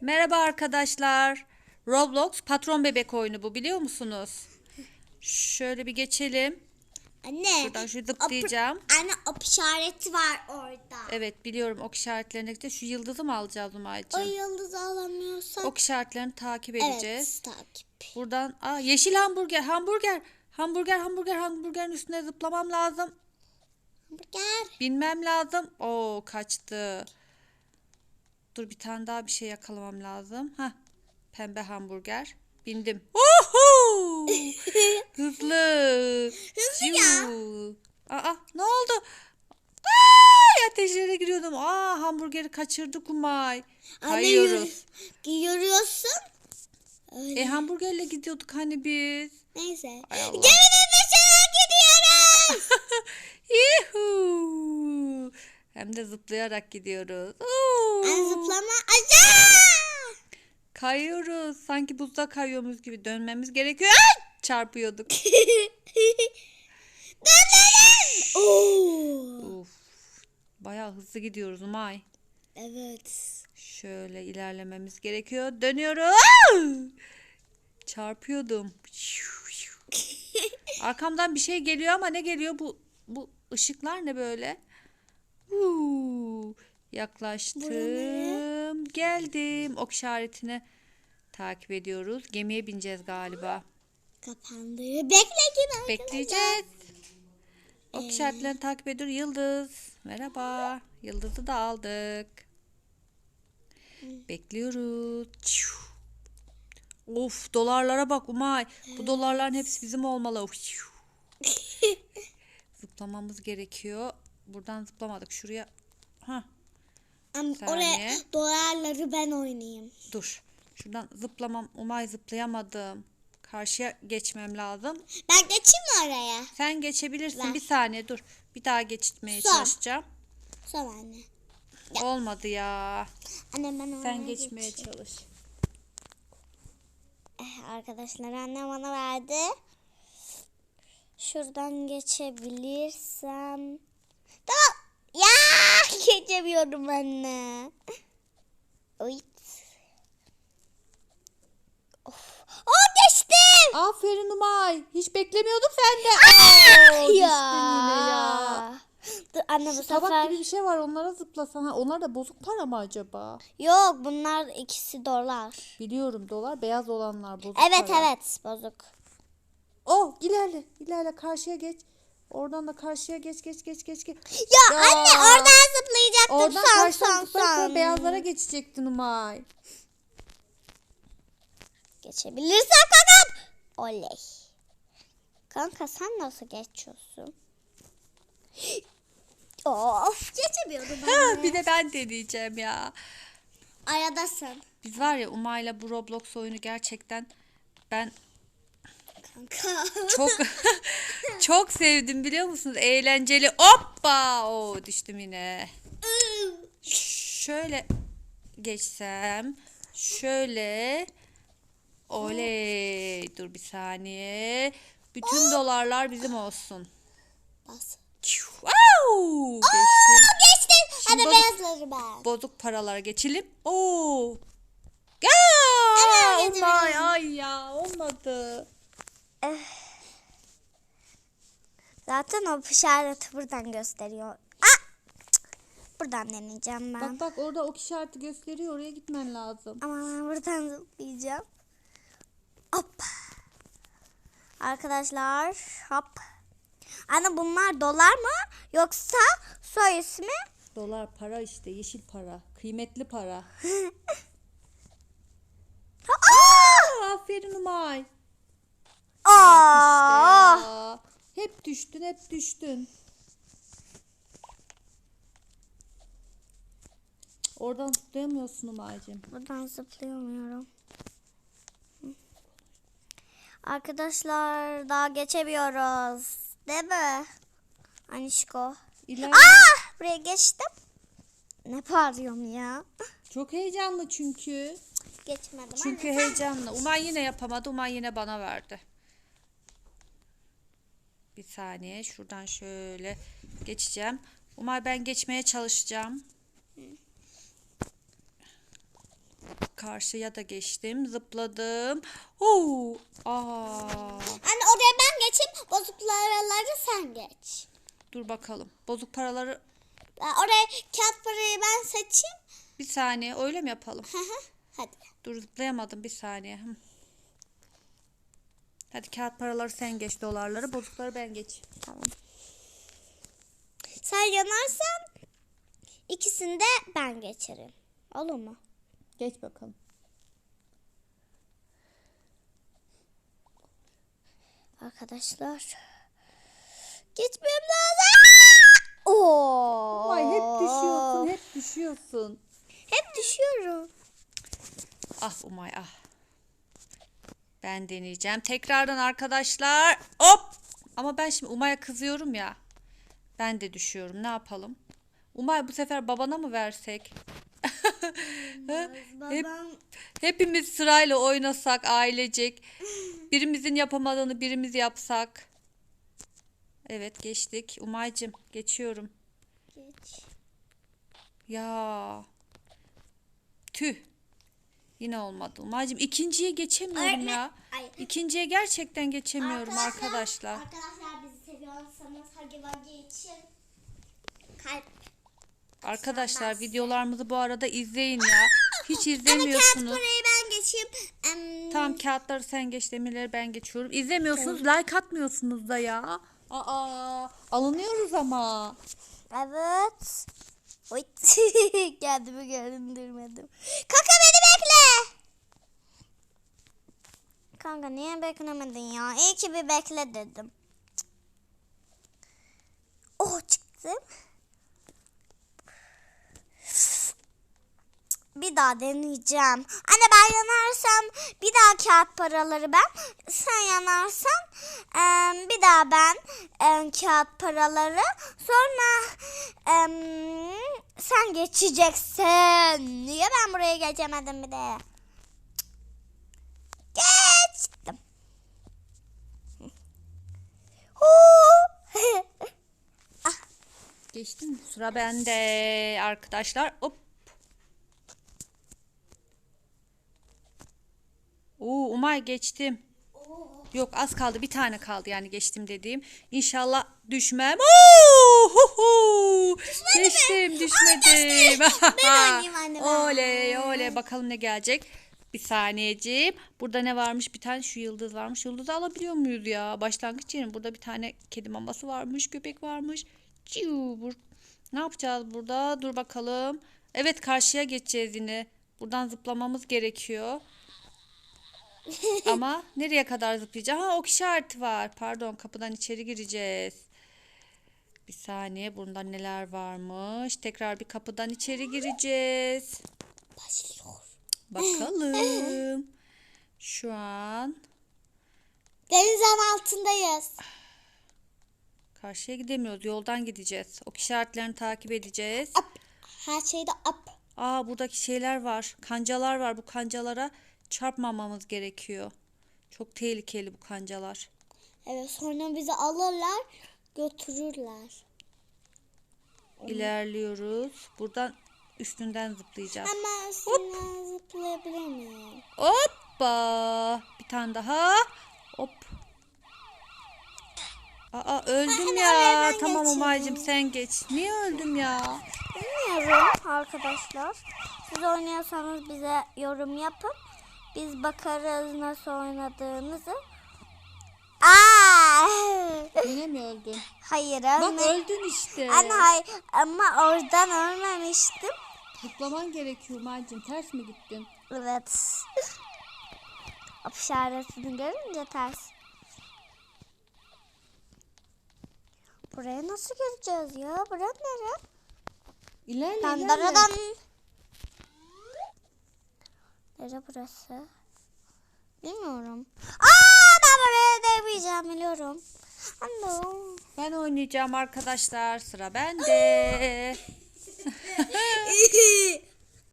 Merhaba arkadaşlar. Roblox patron bebek oyunu bu biliyor musunuz? Şöyle bir geçelim. Anne. Şuradan şu zıplayacağım. Op, anne op işareti var orada. Evet biliyorum ok işaretlerine gideceğiz. Şu yıldızı mı alacağız O Umay'cığım? yıldızı alamıyorsak. Ok işaretlerini takip edeceğiz. Evet takip. Buradan aa yeşil hamburger, hamburger. Hamburger, hamburger, hamburgerin üstüne zıplamam lazım. Hamburger. Binmem lazım. Oo kaçtı. Dur bir tane daha bir şey yakalamam lazım. Ha, pembe hamburger. Bindim. Uhu! Hızlı. Hızlı ya. Aa ne oldu? Ay ateşlere giriyordum. Aa hamburgeri kaçırdık Umay. Kayıyoruz. yürü- Yürüyorsun. Öyle. E hamburgerle gidiyorduk hani biz. Neyse. Geminin dışına gidiyoruz. Hem de zıplayarak gidiyoruz. Oo. Anne zıplama. Aşağı. Kayıyoruz. Sanki buzda kayıyormuş gibi dönmemiz gerekiyor. Ay! Çarpıyorduk. Dönelim. Oo. Uf. Bayağı hızlı gidiyoruz Umay. Evet. Şöyle ilerlememiz gerekiyor. Dönüyoruz. Çarpıyordum. Arkamdan bir şey geliyor ama ne geliyor bu bu ışıklar ne böyle? Huu. Yaklaştım. Geldim. Ok işaretini takip ediyoruz. Gemiye bineceğiz galiba. Kapandı. Bekle yine. Bekleyeceğiz. Ok işaretlerini takip ediyor. Yıldız. Merhaba. Yıldızı da aldık. Bekliyoruz. Of dolarlara bak Umay. Bu dolarların hepsi bizim olmalı. Zıplamamız gerekiyor. Buradan zıplamadık. Şuraya. Ha, Saniye. oraya dolarları ben oynayayım. dur. Şuradan zıplamam. Umay zıplayamadım. Karşıya geçmem lazım. Ben geçeyim mi oraya? Sen geçebilirsin. Ver. Bir saniye dur. Bir daha geçmeye Son. çalışacağım. Sor anne. Olmadı ya. Anne ben Sen geçmeye geçeyim. çalış. Eh, Arkadaşlar anne bana verdi. Şuradan geçebilirsem. Tamam. Ya geçemiyorum anne. Oy. Of. Oh geçtim. Aferin Umay. Hiç beklemiyordum senden. Düştün yine ya. Dur anne bu Şu tabak sefer. gibi bir şey var. Onlara zıplasana. Onlar da bozuk para mı acaba? Yok bunlar ikisi dolar. Biliyorum dolar. Beyaz olanlar bozuk Evet para. evet bozuk. Oh ilerle. ilerle karşıya geç. Oradan da karşıya geç geç geç geç. geç. Ya, Ya. anne oradan zıplayacaktım Oradan son son son. beyazlara geçecektin Umay. Geçebilirsem kankam. Oley. Kanka sen nasıl geçiyorsun? Of geçemiyorum Ha, anne. bir de ben deneyeceğim ya. Aradasın. Biz var ya Umay'la bu Roblox oyunu gerçekten ben Kanka. çok çok sevdim biliyor musunuz? Eğlenceli. Hoppa! Oo düştüm yine. Şöyle geçsem. Şöyle. Oley. Dur bir saniye. Bütün dolarlar bizim olsun. Bas. Au! Geçtim. Geçtim. Hadi bozuk- beyazları ben. Bozuk paralara geçelim. Oo. Geçelim. Olmay ay ya olmadı. Zaten o işareti buradan gösteriyor. Aa! Buradan deneyeceğim ben. Bak bak orada ok işareti gösteriyor. Oraya gitmen lazım. Ama ben buradan zıplayacağım. Hop. Arkadaşlar hop. Anne bunlar dolar mı yoksa soy ismi? Dolar para işte yeşil para. Kıymetli para. Aa, aferin Umay. Aa! Ya. Hep düştün hep düştün. Oradan zıplayamıyorsun Umay'cığım. Buradan zıplayamıyorum. Arkadaşlar daha geçemiyoruz. Değil mi? Anişko. İlerle. Aa! Buraya geçtim. Ne bağırıyorum ya? Çok heyecanlı çünkü. Geçmedim. Çünkü heyecanlı. Umay yine yapamadı. Umay yine bana verdi. Bir saniye. Şuradan şöyle geçeceğim. Umay ben geçmeye çalışacağım. karşıya da geçtim. Zıpladım. Oo! Aa! Anne oraya ben geçeyim. Bozukları sen geç. Dur bakalım. Bozuk paraları Ben oraya kağıt parayı ben seçeyim. bir saniye öyle mi yapalım? Hadi. Dur zıplayamadım bir saniye. Hı. Hadi kağıt paraları sen geç dolarları. Bozukları ben geç. Tamam. Sen yanarsan ikisini de ben geçerim. Olur mu? Geç bakalım. Arkadaşlar. Geçmem lazım. Oo. Ay hep düşüyorsun, hep düşüyorsun. Hep düşüyorum. Ah Umay ah. Ben deneyeceğim. Tekrardan arkadaşlar. Hop! Ama ben şimdi Umay'a kızıyorum ya. Ben de düşüyorum. Ne yapalım? Umay bu sefer babana mı versek? Hep, hepimiz sırayla oynasak ailecek. Birimizin yapamadığını birimiz yapsak. Evet geçtik. Umay'cım geçiyorum. geç. Ya. Tüh. Yine olmadı. Umay'cım ikinciye geçemiyorum Öğretmen- ya. Ay. İkinciye gerçekten geçemiyorum arkadaşlar. Arkadaşlar bizi seviyorsanız Hagi Vagi için kalp. Arkadaşlar videolarımızı bu arada izleyin ya. Hiç Ama kağıt izlemiyorsunuz. parayı ben geçeyim. Em, Tamam kağıtları sen geç demirleri ben geçiyorum. İzlemiyorsunuz like atmıyorsunuz da ya. Aa alınıyoruz ama. Evet. Oy. Kendimi göründürmedim. Kanka beni bekle. Kanka niye beklemedin ya? İyi ki bir bekle dedim. Oh çıktım. Bir daha deneyeceğim. Anne ben yanarsam bir daha kağıt paraları ben. Sen yanarsan em, bir daha ben em, kağıt paraları. Sonra em, sen geçeceksin. Niye ben buraya geçemedim bir de? Geçtim. Huu. Geçtin mi? Sıra bende arkadaşlar. Hop. Oo Umay geçtim. Yok az kaldı bir tane kaldı yani geçtim dediğim. İnşallah düşmem. Oo, hu hu. Geçtim düşmedim. Anne, ben. oley oley bakalım ne gelecek. Bir saniyeciğim. Burada ne varmış? Bir tane şu yıldız varmış. Yıldızı alabiliyor muyuz ya? Başlangıç yerim. Burada bir tane kedi maması varmış. Köpek varmış. Ciu, Ne yapacağız burada? Dur bakalım. Evet karşıya geçeceğiz yine. Buradan zıplamamız gerekiyor. Ama nereye kadar zıplayacağız? Ha ok işareti var. Pardon kapıdan içeri gireceğiz. Bir saniye bunda neler varmış. Tekrar bir kapıdan içeri gireceğiz. Başlıyor. Bakalım. Şu an Denizin altındayız. Karşıya gidemiyoruz. Yoldan gideceğiz. Ok işaretlerini takip edeceğiz. Up. Her şeyde up. Aa buradaki şeyler var. Kancalar var. Bu kancalara çarpmamamız gerekiyor. Çok tehlikeli bu kancalar. Evet sonra bizi alırlar götürürler. İlerliyoruz. Buradan üstünden zıplayacağız. Ama üstüne zıplayabilir miyim? Hoppa. Bir tane daha. Hop. Aa öldüm ya. ben Tamam geçeyim. Umay'cım sen geç. Niye öldüm ya? Bilmiyorum arkadaşlar. Siz oynuyorsanız bize yorum yapın. Biz bakarız nasıl oynadığınızı. Aa! Yine mi öldün? Hayır Bak anne. öldün işte. Anne hayır ama oradan ölmemiştim. Zıplaman gerekiyor Umay'cım. Ters mi gittin? Evet. İşaretini görünce ters. Buraya nasıl gireceğiz ya? Bura nere? İlerle Dan ilerle. daradan. Nere burası? Bilmiyorum. Aa ben buraya değmeyeceğim biliyorum. Anne. Ben oynayacağım arkadaşlar. Sıra bende.